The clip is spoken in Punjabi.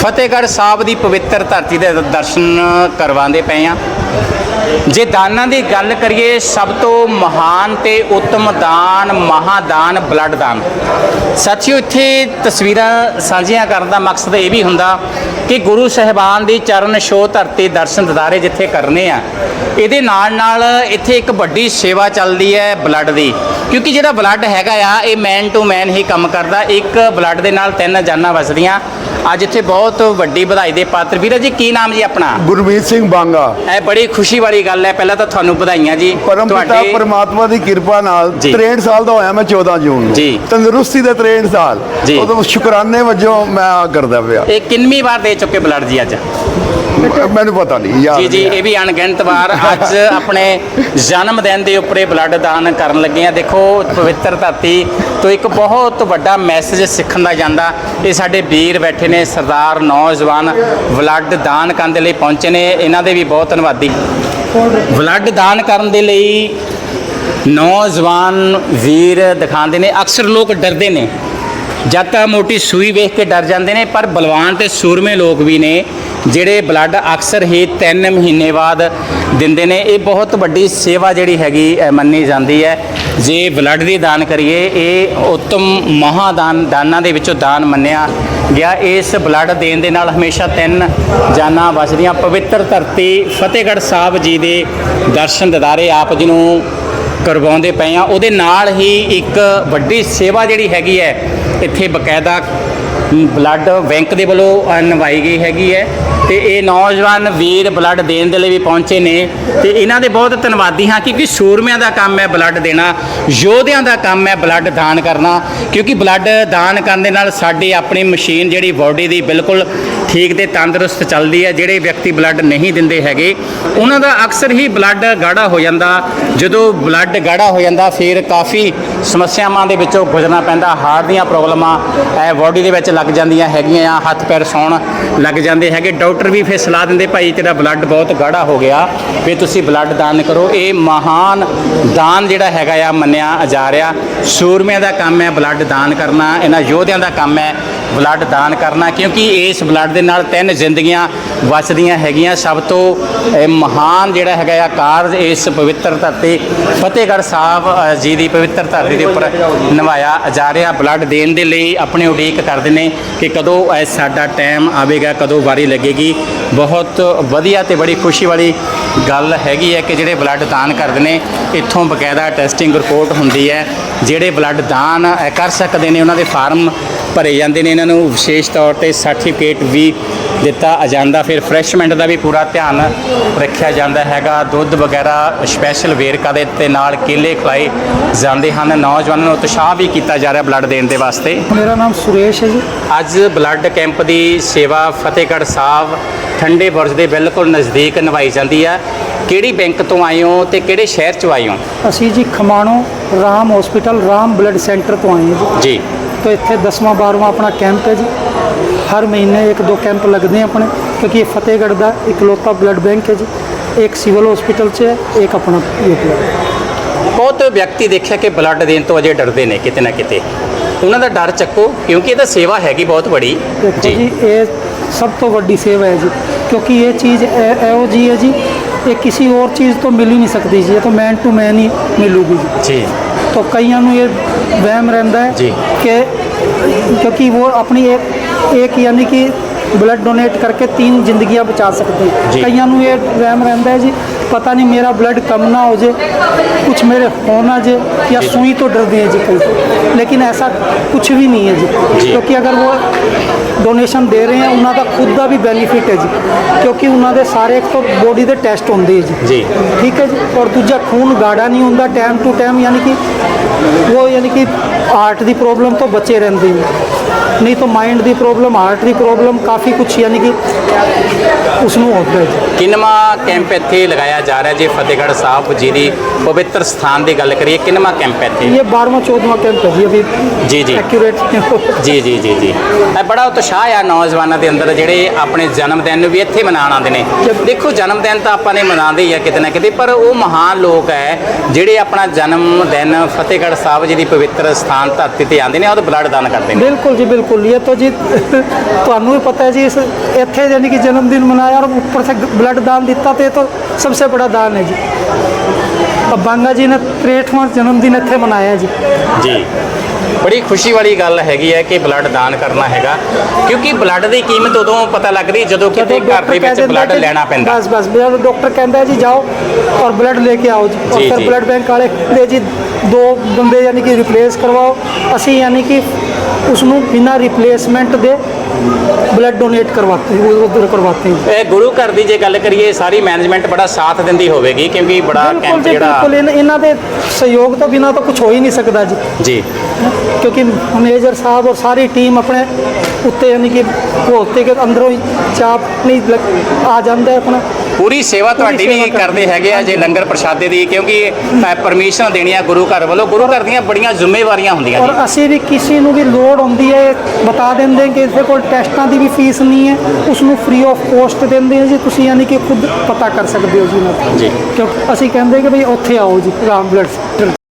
ਫਤਿਹਗੜ੍ਹ ਸਾਹਿਬ ਦੀ ਪਵਿੱਤਰ ਧਰਤੀ ਦੇ ਦਰਸ਼ਨ ਕਰਵਾਉਂਦੇ ਪਏ ਆ ਜੇ ਦਾਨਾਂ ਦੀ ਗੱਲ ਕਰੀਏ ਸਭ ਤੋਂ ਮਹਾਨ ਤੇ ਉੱਤਮ ਦਾਨ ਮਹਾਦਾਨ ਬਲੱਡ ਦਾਨ। ਸਾਥੀਓ ਇੱਥੇ ਤਸਵੀਰਾਂ ਸਾਂਝੀਆਂ ਕਰਨ ਦਾ ਮਕਸਦ ਇਹ ਵੀ ਹੁੰਦਾ ਕਿ ਗੁਰੂ ਸਾਹਿਬਾਨ ਦੀ ਚਰਨ ਛੋਹ ਧਰਤੀ ਦਰਸ਼ਨ ਦਿਦਾਰੇ ਜਿੱਥੇ ਕਰਨੇ ਆ ਇਹਦੇ ਨਾਲ ਨਾਲ ਇੱਥੇ ਇੱਕ ਵੱਡੀ ਸੇਵਾ ਚੱਲਦੀ ਹੈ ਬਲੱਡ ਦੀ। ਕਿਉਂਕਿ ਜਿਹੜਾ ਬਲੱਡ ਹੈਗਾ ਆ ਇਹ ਮੈਨ ਟੂ ਮੈਨ ਹੀ ਕੰਮ ਕਰਦਾ। ਇੱਕ ਬਲੱਡ ਦੇ ਨਾਲ ਤਿੰਨ ਜਾਨਾਂ ਵਸਦੀਆਂ। ਅੱਜ ਇੱਥੇ ਬਹੁਤ ਵੱਡੀ ਵਧਾਈ ਦੇ ਪਾਤਰ। ਵੀਰ ਜੀ ਕੀ ਨਾਮ ਜੀ ਆਪਣਾ? ਗੁਰਮੀਤ ਸਿੰਘ ਬਾਂਗਾ। ਇਹ ਬੜੀ ਖੁਸ਼ੀ ਵਾਲੀ ਗੱਲ ਹੈ ਪਹਿਲਾਂ ਤਾਂ ਤੁਹਾਨੂੰ ਵਧਾਈਆਂ ਜੀ। ਪਰਮ ਪਿਤਾ ਪਰਮਾਤਮਾ ਦੀ ਕਿਰਪਾ ਨਾਲ ਜੀ। 63 ਸਾਲ ਦਾ ਹੋਇਆ ਮੈਂ 14 ਜੂਨ ਨੂੰ। ਜੀ। ਤੰਦਰੁਸਤੀ ਦੇ 63 ਸਾਲ। ਉਦੋਂ ਸ਼ੁਕਰਾਨੇ ਵਜੋਂ ਮੈਂ ਆਹ ਕਰਦਾ ਪਿਆ। ਇਹ ਕਿੰਨਵੀਂ ਵਾਰ ਦੇ ਚੁੱਕੇ ਬਲੱਡ ਜੀ ਅੱਜ? ਮੈਨੂੰ ਪਤਾ ਨਹੀਂ ਯਾਦ ਜੀ ਜੀ। ਇਹ ਵੀ ਅਣਗਿਣਤ ਵਾਰ। ਅੱਜ ਆਪਣੇ ਜਨਮ ਦਿਨ ਦੇ ਉੱਪਰ ਬਲੱਡ ਦਾਨ ਕਰਨ ਲੱਗੇ ਆ। ਦੇਖੋ ਪਵਿੱਤਰ ਧਰਤੀ ਤੋਂ ਇੱਕ ਬਹੁਤ ਵੱਡਾ ਮੈਸੇਜ ਸਿੱਖਣ ਦਾ ਜਾਂਦਾ। ਇਹ ਸਾਡੇ ਵੀਰ ਬੈਠੇ ਨੇ ਸਰਦਾਰ ਨੌਜਵਾਨ ਬਲੱਡ ਦਾਨ ਕਰਨ ਦੇ ਲਈ ਪਹੁੰਚੇ ਨੇ। ਇਹਨਾਂ ਦੇ ਵੀ ਬਹੁਤ ਧੰਨਵਾਦੀ। ਬਲੱਡ ਦਾਨ ਕਰਨ ਦੇ ਲਈ ਨੌਜਵਾਨ ਵੀਰ ਦਿਖਾਉਂਦੇ ਨੇ। ਅਕਸਰ ਲੋਕ ਡਰਦੇ ਨੇ। ਜਦ ਤਾਂ ਮੋਟੀ ਸੂਈ ਵੇਖ ਕੇ ਡਰ ਜਾਂਦੇ ਨੇ, ਪਰ ਬਲਵਾਨ ਤੇ ਸੂਰਮੇ ਲੋਕ ਵੀ ਨੇ। ਜਿਹੜੇ ਬਲੱਡ ਅਕਸਰ ਹੀ 3 ਮਹੀਨੇ ਬਾਅਦ ਦਿੰਦੇ ਨੇ, ਇਹ ਬਹੁਤ ਵੱਡੀ ਸੇਵਾ ਜਿਹੜੀ ਹੈਗੀ ਮੰਨੀ ਜਾਂਦੀ ਹੈ। ਜੇ ਬਲੱਡ ਦੀ ਦਾਨ ਕਰੀਏ, ਇਹ ਉੱਤਮ ਮਹਾਦਾਨ, ਦਾਨਾਂ ਦੇ ਵਿੱਚੋਂ ਦਾਨ ਮੰਨਿਆ ਗਿਆ। ਇਸ ਬਲੱਡ ਦੇਣ ਦੇ ਨਾਲ ਹਮੇਸ਼ਾ ਤਿੰਨ ਜਾਨਾਂ ਬਚਦੀਆਂ। ਪਵਿੱਤਰ ਧਰਤੀ ਫਤਿਹਗੜ੍ਹ ਸਾਹਿਬ ਜੀ ਦੇ ਦਰਸ਼ਨ ਦਿਦਾਰੇ ਆਪ ਜੀ ਨੂੰ ਕਰਵਾਉਂਦੇ ਪਏ ਆ। ਉਹਦੇ ਨਾਲ ਹੀ ਇੱਕ ਵੱਡੀ ਸੇਵਾ ਜਿਹੜੀ ਹੈਗੀ ਹੈ, ਇੱਥੇ ਬਕਾਇਦਾ ਬਲੱਡ ਬੈਂਕ ਦੇ ਵੱਲੋਂ ਨਿਭਾਈ ਗਈ ਹੈਗੀ ਹੈ ਤੇ ਇਹ ਨੌਜਵਾਨ ਵੀਰ ਬਲੱਡ ਦੇਣ ਦੇ ਲਈ ਵੀ ਪਹੁੰਚੇ ਨੇ ਤੇ ਇਹਨਾਂ ਦੇ ਬਹੁਤ ਧੰਨਵਾਦੀ ਹਾਂ ਕਿਉਂਕਿ ਸੂਰਮਿਆਂ ਦਾ ਕੰਮ ਹੈ ਬਲੱਡ ਦੇਣਾ, ਯੋਧਿਆਂ ਦਾ ਕੰਮ ਹੈ ਬਲੱਡ ਦਾਨ ਕਰਨਾ, ਕਿਉਂਕਿ ਬਲੱਡ ਦਾਨ ਕਰਨ ਦੇ ਨਾਲ ਸਾਡੀ ਆਪਣੀ ਮਸ਼ੀਨ ਜਿਹੜੀ ਬਾਡੀ ਦੀ ਬਿਲਕੁਲ ਠੀਕ ਤੇ ਤੰਦਰੁਸਤ ਚੱਲਦੀ ਹੈ, ਜਿਹੜੇ ਵਿਅਕਤੀ ਬਲੱਡ ਨਹੀਂ ਦਿੰਦੇ ਹੈਗੇ, ਉਹਨਾਂ ਦਾ ਅਕਸਰ ਹੀ ਬਲੱਡ ਗਾੜਾ ਹੋ ਜਾਂਦਾ, ਜਦੋਂ ਬਲੱਡ ਗਾੜਾ ਹੋ ਜਾਂਦਾ ਫਿਰ ਕਾਫੀ ਸਮੱਸਿਆਵਾਂ ਦੇ ਵਿੱਚੋਂ ਗੁਜ਼ਰਨਾ ਪੈਂਦਾ, ਹਾਰਟ ਦੀਆਂ ਪ੍ਰੋਬਲਮਾਂ, ਇਹ ਬਾਡੀ ਦੇ ਵਿੱਚ ਲੱਗ ਜਾਂਦੀਆਂ ਹੈਗੀਆਂ ਆ ਹੱਥ ਪੈਰ ਸੌਣ ਲੱਗ ਜਾਂਦੇ ਹੈਗੇ। ਡਾਕਟਰ ਵੀ ਫਿਰ ਸਲਾਹ ਦਿੰਦੇ, ਭਾਈ, ਤੇਰਾ ਬਲੱਡ ਬਹੁਤ ਗਾੜਾ ਹੋ ਗਿਆ। ਵੀ ਤੁਸੀਂ ਬਲੱਡ ਦਾਨ ਕਰੋ। ਇਹ ਮਹਾਨ ਦਾਨ ਜਿਹੜਾ ਹੈਗਾ ਆ, ਮੰਨਿਆ ਜਾ ਰਿਹਾ। ਸੂਰਮਿਆਂ ਦਾ ਕੰਮ ਹੈ ਬਲੱਡ ਦਾਨ ਕਰਨਾ। ਇਹਨਾਂ ਯੋਧਿਆਂ ਦਾ ਕੰਮ ਹੈ ਬਲੱਡ ਦਾਨ ਕਰਨਾ, ਕਿਉਂਕਿ ਇਸ ਬਲੱਡ ਦੇ ਨਾਲ ਤਿੰਨ ਜ਼ਿੰਦਗੀਆਂ ਬਚਦੀਆਂ ਹੈਗੀਆਂ। ਸਭ ਤੋਂ ਮਹਾਨ ਜਿਹੜਾ ਹੈਗਾ ਆ ਕਾਰਜ ਇਸ ਪਵਿੱਤਰ ਧਰਤੀ, ਫਤਿਹਗੜ੍ਹ ਸਾਹਿਬ ਜੀ ਦੀ ਪਵਿੱਤਰ ਧਰਤੀ ਦੇ ਉੱਪਰ ਨਿਭਾਇਆ ਜਾ ਰਿਹਾ। ਬਲੱਡ ਦੇਣ ਦੇ ਲਈ ਆਪਣੀ ਉਡੀਕ ਕਰਦੇ ਨੇ ਕਿ ਕਦੋਂ ਸਾਡਾ ਟਾਈਮ ਆਵੇਗਾ, ਕਦੋਂ ਵਾਰੀ ਲੱਗੇਗੀ। ਬਹੁਤ ਵਧੀਆ ਤੇ ਬੜੀ ਖੁਸ਼ੀ ਵਾਲੀ ਗੱਲ ਹੈਗੀ ਹੈ ਕਿ ਜਿਹੜੇ ਬਲੱਡ ਦਾਨ ਕਰਦੇ ਨੇ, ਇੱਥੋਂ ਬਕਾਇਦਾ ਟੈਸਟਿੰਗ ਰਿਪੋਰਟ ਹੁੰਦੀ ਹੈ। ਜਿਹੜੇ ਬਲੱਡ ਦਾਨ ਕਰ ਸਕਦੇ ਨੇ, ਉਹਨਾਂ ਦੇ ਫਾਰਮ ਭਰੇ ਜਾਂਦੇ ਨੇ ਇਹਨਾਂ ਨੂੰ ਵਿਸ਼ੇਸ਼ ਤੌਰ ਤੇ ਸਰਟੀਫਿਕੇਟ ਵੀ ਦਿੱਤਾ ਜਾਂਦਾ। ਫਿਰ ਫਰੈਸ਼ਮੈਂਟ ਦਾ ਵੀ ਪੂਰਾ ਧਿਆਨ ਰੱਖਿਆ ਜਾਂਦਾ ਹੈਗਾ। ਦੁੱਧ ਵਗੈਰਾ ਸਪੈਸ਼ਲ ਵੇਰਕਾ ਦੇ ਤੇ ਨਾਲ ਕੇਲੇ ਖਿਲਾਏ ਜਾਂਦੇ ਹਨ। ਨੌਜਵਾਨਾਂ ਨੂੰ ਉਤਸ਼ਾਹ ਵੀ ਕੀਤਾ ਜਾ ਰਿਹਾ ਬਲੱਡ ਦੇਣ ਦੇ ਵਾਸਤੇ। ਮੇਰਾ ਨਾਮ ਸੁਰੇਸ਼ ਹੈ ਜੀ। ਅੱਜ ਬਲੱਡ ਕੈਂਪ ਦੀ ਸੇਵਾ ਫਤਿਹਗੜ੍ਹ ਸਾਹਿਬ ਠੰਡੇ ਬੁਰਜ ਦੇ ਬਿਲਕੁਲ ਨਜ਼ਦੀਕ ਨਿਭਾਈ ਜਾਂਦੀ ਹੈ। ਕਿਹੜੀ ਬੈਂਕ ਤੋਂ ਆਏ ਹੋ ਤੇ ਕਿਹੜੇ ਸ਼ਹਿਰ ਚੋਂ ਆਏ ਹੋ? ਅਸੀਂ ਜੀ Khamano Ram hospital Ram blood centre ਤੋਂ ਆਏ ਹਾਂ ਜੀ। ਜੀ। तो ਇੱਥੇ 10ਵਾਂ 12ਵਾਂ ਆਪਣਾ ਕੈਂਪ ਹੈ ਜੀ। ਹਰ ਮਹੀਨੇ ਇੱਕ ਦੋ ਕੈਂਪ ਲੱਗਦੇ ਆ ਆਪਣੇ ਕਿਉਂਕਿ ਇਹ ਫਤਿਹਗੜ੍ਹ ਦਾ ਇਕਲੌਤਾ ਬਲੱਡ ਬੈਂਕ ਹੈ ਜੀ। ਇੱਕ ਸਿਵਲ ਹਸਪੀਟਲ 'ਚ ਹੈ ਇੱਕ ਆਪਣਾ ਇਹ। ਬਹੁਤ ਵਿਅਕਤੀ ਦੇਖਿਆ ਕਿ ਬਲੱਡ ਦੇਣ ਤੋਂ ਅਜੇ ਡਰਦੇ ਨੇ ਕਿਤੇ ਨਾ ਕਿਤੇ। ਉਹਨਾਂ ਦਾ ਡਰ ਚੱਕੋ ਕਿਉਂਕਿ ਇਹਦਾ ਸੇਵਾ ਹੈਗੀ ਬਹੁਤ ਦੇਖੋ ਜੀ। ਇਹ ਸਭ ਤੋਂ ਵੱਡੀ ਸੇਵਾ ਹੈ ਜੀ ਕਿਉਂਕਿ ਇਹ ਚੀਜ਼ ਇਹ- ਇਹੋ ਜੀ ਹੈ ਜੀ ਇਹ ਕਿਸੇ ਹੋਰ ਚੀਜ਼ ਤੋਂ ਮਿਲ ਹੀ ਨਹੀਂ ਸਕਦੀ ਜੀ ਇਹ ਤਾਂ ਮੈਨ ਟੂ ਮੈਨ ਹੀ ਮਿਲੂਗੀ ਜੀ ਜੀ तो ਕਈਆਂ ਨੂੰ ਇਹ ਵਹਿਮ ਰਹਿੰਦਾ ਹੈ ਜੀ। ਕਿ क्योंकि वो अपनी एक एक यानी कि ਬਲੱਡ ਡੋਨੇਟ ਕਰਕੇ ਤਿੰਨ ਜ਼ਿੰਦਗੀਆਂ ਬਚਾ ਸਕਦੇ ਜੀ। ਕਈਆਂ ਨੂੰ ਇਹ ਵਹਿਮ ਰਹਿੰਦਾ ਹੈ ਜੀ ਪਤਾ ਨਹੀਂ ਮੇਰਾ ਬਲੱਡ ਕਮ ਨਾ ਹੋ ਜੇ ਕੁਝ ਮੇਰੇ ਹੋ ਨਾ ਜੇ या सुई तो डरते हैं जी कई लेकिन ऐसा कुछ भी नहीं है जी ਜੀ। क्योंकि अगर वो ਡੋਨੇਸ਼ਨ ਦੇ ਰਹੇ ਆ ਉਹਨਾਂ ਦਾ ਖੁਦ ਦਾ ਵੀ ਬੈਨੀਫਿਟ ਹੈ ਜੀ ਕਿਉਂਕਿ ਉਹਨਾਂ ਦੇ ਸਾਰੇ ਇੱਕ ਤੋਂ ਬੋਡੀ ਦੇ ਟੈਸਟ ਹੁੰਦੇ ਹੈ ਜੀ। ਜੀ। ਠੀਕ ਹੈ ਜੀ ਔਰ ਦੂਜਾ ਖੂਨ ਗਾੜਾ ਨਹੀਂ ਹੁੰਦਾ ਟਾਈਮ ਟੂ ਟਾਈਮ ਯਾਨੀ ਕਿ ਉਹ ਯਾਨੀ ਕਿ ਹਾਰਟ ਦੀ ਪ੍ਰੋਬਲਮ ਤੋਂ ਬਚੇ ਰਹਿੰਦੇ ਨੇ। ਨਹੀਂ ਤਾਂ ਮਾਈਂਡ ਦੀ ਪ੍ਰੋਬਲਮ ਹਾਰਟ ਦੀ ਪ੍ਰੋਬਲਮ ਕਾਫੀ ਕੁਝ ਯਾਨੀ ਕਿ ਉਸ ਨੂੰ ਹੁੰਦਾ ਹੈ ਕਿੰਨਵਾ ਕੈਂਪ ਇੱਥੇ ਲਗਾਇਆ ਜਾ ਰਿਹਾ ਜੇ? ਫਤਿਹਗੜ੍ਹ ਸਾਹਿਬ ਜੀ ਦੀ ਪਵਿੱਤਰ ਸਥਾਨ ਦੀ ਗੱਲ ਕਰੀਏ ਕਿੰਨਵਾ ਕੈਂਪ ਇੱਥੇ? ਇਹ 12ਵਾਂ 14ਵਾਂ ਕੈਂਪ ਹੈ ਜੀ ਅਭੀ ਜੀ ਜੀ। ਐਕਿਊਰੇਟ ਜੀ ਜੀ ਜੀ ਜੀ। ਇਹ ਬੜਾ ਉਤਸ਼ਾਹ ਆ ਨੌਜਵਾਨਾਂ ਦੇ ਅੰਦਰ ਜਿਹੜੇ ਆਪਣੇ ਜਨਮ ਦਿਨ ਨੂੰ ਵੀ ਇੱਥੇ ਮਨਾਉਣ ਆਉਂਦੇ ਨੇ। ਦੇਖੋ ਜਨਮ ਦਿਨ ਤਾਂ ਆਪਾਂ ਨੇ ਮਨਾਉਂਦੇ ਹੀ ਆ ਕਿਤੇ ਨਾ ਕਿਤੇ ਪਰ ਉਹ ਮਹਾਨ ਲੋਕ ਹੈ ਜਿਹੜੇ ਆਪਣਾ ਜਨਮ ਦਿਨ ਫਤਿਹਗੜ੍ਹ ਸਾਹਿਬ ਜੀ ਦੀ ਪਵਿੱਤਰ ਸਥਾਨ ਧਰਤੀ ਤੇ ਆਉਂਦੇ ਨੇ ਉਹ ਬਲੱਡ ਦਾਨ ਕਰਦੇ ਨੇ। ਬਿਲਕੁਲ ਜੀ ਬਿਲਕੁਲ ਇਹ ਤਾਂ ਜੀ ਤੁਹਾਨੂੰ ਵੀ ਪਤਾ ਹੈ ਜੀ ਇਸ ਇੱਥੇ ਯਾਨੀ ਕਿ ਜਨਮ ਦਿਨ ਮਨਾਇਆ ਔਰ ਉੱਪਰ ਸੇ ਬਲੱਡ ਦਾਨ ਦਿੱਤਾ ਤੇ ਇਹ ਤਾਂ ਸਭ ਤੋਂ ਬੜਾ ਦਾਨ ਹੈ ਜੀ। ਬਾਂਗਾ ਜੀ ਨੇ 63ਵਾਂ ਜਨਮ ਦਿਨ ਇੱਥੇ ਮਨਾਇਆ ਜੀ। ਜੀ। ਬੜੀ ਖੁਸ਼ੀ ਵਾਲੀ ਗੱਲ ਹੈਗੀ ਹੈ ਕਿ ਬਲੱਡ ਦਾਨ ਕਰਨਾ ਹੈਗਾ। ਕਿਉਂਕਿ ਬਲੱਡ ਦੀ ਕੀਮਤ ਉਦੋਂ ਪਤਾ ਲੱਗਦੀ ਜਦੋਂ ਕਿਤੇ ਘਰ ਦੇ ਵਿੱਚ ਬਲੱਡ ਲੈਣਾ ਪੈਂਦਾ। ਬਸ ਬਸ ਜਦੋਂ ਡਾਕਟਰ ਕਹਿੰਦਾ ਜੀ ਜਾਓ ਔਰ ਬਲੱਡ ਲੈ ਕੇ ਆਓ ਜੀ। ਔਰ ਬਲੱਡ ਬੈਂਕ ਵਾਲੇ ਦੇ ਜੀ ਦੋ ਬੰਦੇ ਯਾਨੀ ਕਿ ਰਿਪਲੇਸ ਕਰਵਾਓ। ਅਸੀਂ ਯਾਨੀ ਕਿ ਉਸ ਨੂੰ ਬਿਨਾਂ ਰਿਪਲੇਸਮੈਂਟ ਦੇ ਬਲੱਡ ਡੋਨੇਟ ਕਰਵਾਤੇ ਉਧਰ ਕਰਵਾਤੇ ਇਹ ਗੁਰੂ ਘਰ ਦੀ ਜੇ ਗੱਲ ਕਰੀਏ ਸਾਰੀ ਮੈਨੇਜਮੈਂਟ ਬੜਾ ਸਾਥ ਦਿੰਦੀ ਹੋਵੇਗੀ ਕਿਉਂਕਿ ਬੜਾ ਕੈਂਪ ਜਿਹੜਾ ਬਿਲਕੁਲ ਇਹਨਾਂ ਦੇ ਸਹਿਯੋਗ ਤੋਂ ਬਿਨਾਂ ਤਾਂ ਕੁਝ ਹੋ ਹੀ ਨਹੀਂ ਸਕਦਾ ਜੀ। ਜੀ। ਕਿਉਂਕਿ ਮੈਨੇਜਰ ਸਾਹਿਬ ਔਰ ਸਾਰੀ ਟੀਮ ਆਪਣੇ ਉੱਤੇ ਯਾਨੀ ਕਿ ਹੋਤੇ ਕੇ ਅੰਦਰੋਂ ਹੀ ਚਾਪ ਨਹੀਂ ਆ ਜਾਂਦਾ ਆਪਣਾ। ਪੂਰੀ ਸੇਵਾ ਤੁਹਾਡੀ ਵੀ ਕਰਦੇ ਹੈਗੇ ਆ ਜੇ ਲੰਗਰ ਪ੍ਰਸ਼ਾਦੇ ਦੀ ਕਿਉਂਕਿ ਪਰਮਿਸ਼ਨ ਦੇਣੀ ਆ ਗੁਰੂ ਘਰ ਵੱਲੋਂ। ਗੁਰੂ ਘਰ ਦੀਆਂ ਬੜੀਆਂ ਜ਼ਿੰਮੇਵਾਰੀਆਂ ਹੁੰਦੀਆਂ ਔਰ ਅਸੀਂ ਵੀ ਕਿਸੇ ਨੂੰ ਵੀ ਲੋੜ ਹੁੰਦੀ ਹੈ ਬਤਾ ਦਿੰਦੇ ਕਿ ਇਸਦੇ ਕੋਲ ਟੈਸਟਾਂ ਦੀ ਵੀ ਫੀਸ ਨਹੀਂ ਹੈ ਉਸ ਨੂੰ ਫ੍ਰੀ ਆਫ ਕੋਸਟ ਦਿੰਦੇ ਹਾਂ ਜੀ। ਤੁਸੀਂ ਯਾਨੀ ਕਿ ਖੁਦ ਪਤਾ ਕਰ ਸਕਦੇ ਹੋ ਜੀ ਨਾ ਜੀ। ਕਿਉਂਕਿ ਅਸੀਂ ਕਹਿੰਦੇ ਕਿ ਭਈ ਉੱਥੇ ਆਓ ਜੀ ਰਾਮ ਬਲੱਡ